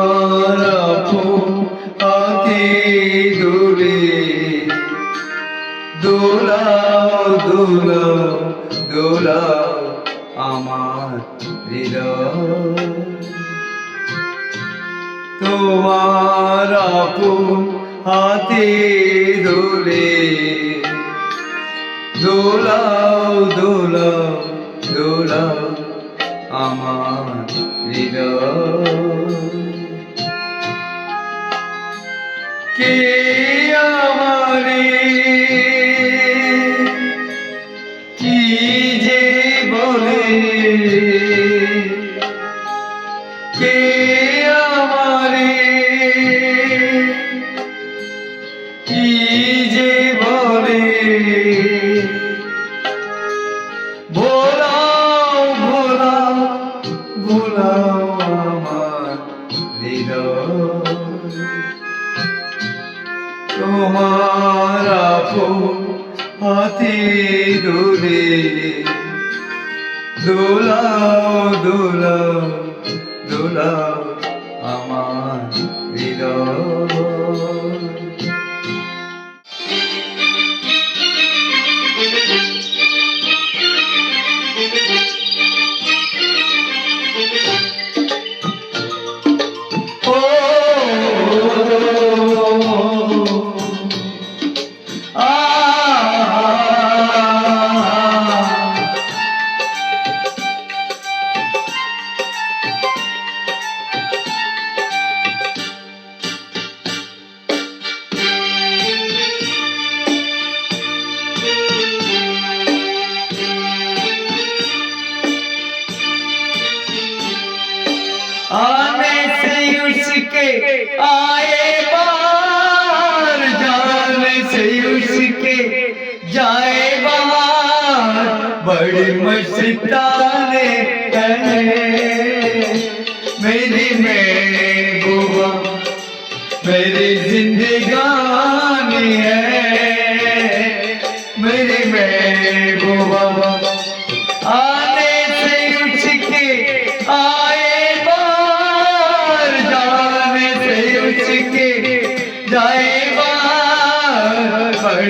আপু অতি দূরে দোলাও আমার তোমার হাতে দোলাও দোলাও যে বলে কে যে বলে? ভোলাও ভোলাও ভোলাও আমার হৃদয়। তোমার আপন হাতে দোলে দোলাও দোলাও দোলাও আমার হৃদয়। ও आने से उसके आए बार जाने से उसके जाए बार बड़ी मस्ताने मेरी महबूबा, मेरी जिंदगानी है। मेरी महबूबा, आने से बार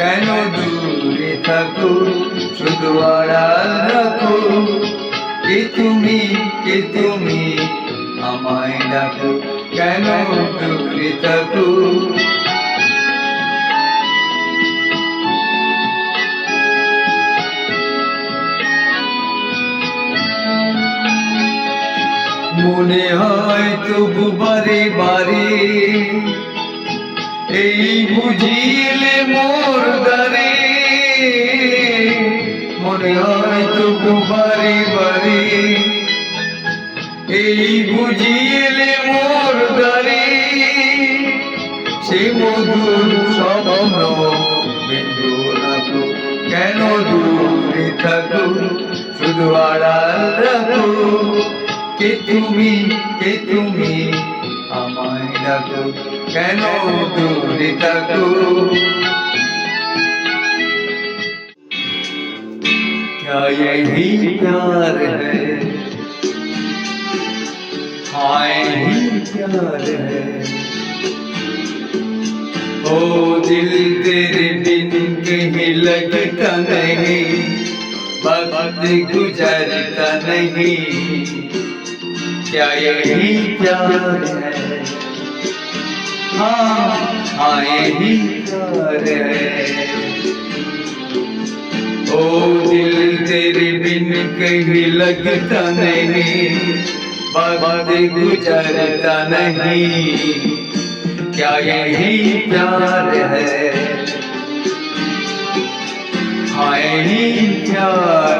কেন দূরে থাকো? শুধু আড়াল রাখো। কে তুমি? কে তুমি? আমায় ডাকো। কেন দূরে থাকো? মনে হয় তবু বারে বারে এই বুঝিলে মোর দারে মনে হয় তবু বারে বারে। এই বুঝিলে মোর দারে সে মধুর স্বপ্ন বিন্দু রাখো। কেন দূরে থাকো? শুধু আড়াল রাখো। কে তুমি? কে তুমি? আমায় ডাকো। কেন দূরে থাকো क्या यही प्यार है हाय ही प्यार है ओ दिल तेरे बिन कहीं लगता नहीं वक्त गुजरता नहीं क्या यही प्यार है हाँ हाँ यही प्यार है। ओ दिल तेरे बिन कहीं लगता नहीं वक्त गुजरता नहीं। क्या यही प्यार है? हाँ यही प्यार